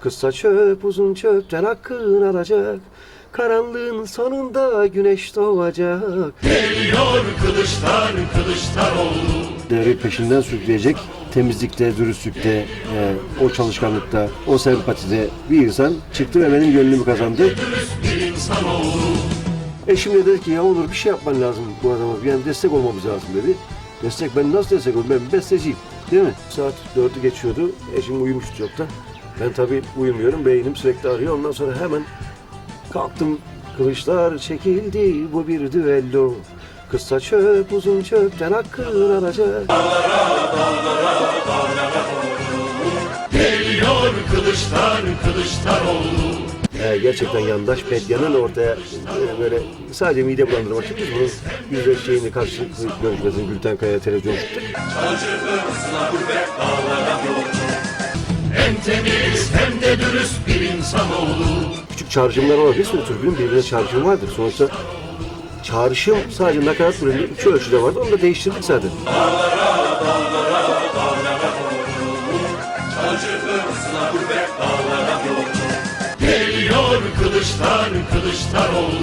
Kısa çöp uzun çöpten hakkın alacak. Karanlığın sonunda güneş doğacak. Geliyor kılıçlar Kılıçdaroğlu Devri peşinden sürükleyecek temizlikte, dürüstlükte, e, o çalışkanlıkta, o sempatide bir insan çıktı ve benim gönlümü kazandı. bir Eşim de dedi ki ya olur bir şey yapman lazım bu adama. Yani destek olmamız lazım dedi. Destek ben nasıl destek olayım? Ben besteciyim. Değil mi? Saat dördü geçiyordu. Eşim uyumuştu çoktan. Ben tabii uyumuyorum. Beynim sürekli arıyor. Ondan sonra hemen kalktım. Kılıçlar çekildi bu bir düello. Kısa çöp uzun çöpten hakkın alacak. Geliyor kılıçlar Kılıçdaroğlu Ee, gerçekten yandaş medyanın ortaya e, böyle sadece mide bulandırmak için biz bunun yüzleşeceğini karşılıklı görüşmesini Gülten Kaya televizyon. Acımızla gurbet dağlara yolcu Hem temiz insanoğlu küçük çağrışımlar var. Bir sürü türkünün birbirine çağrışımı vardır. Sonuçta çağrışım sadece nakarat bölümünde iki ölçüde vardı. Onu da değiştirdik zaten. Geliyor kılıçlar Kılıçdaroğlu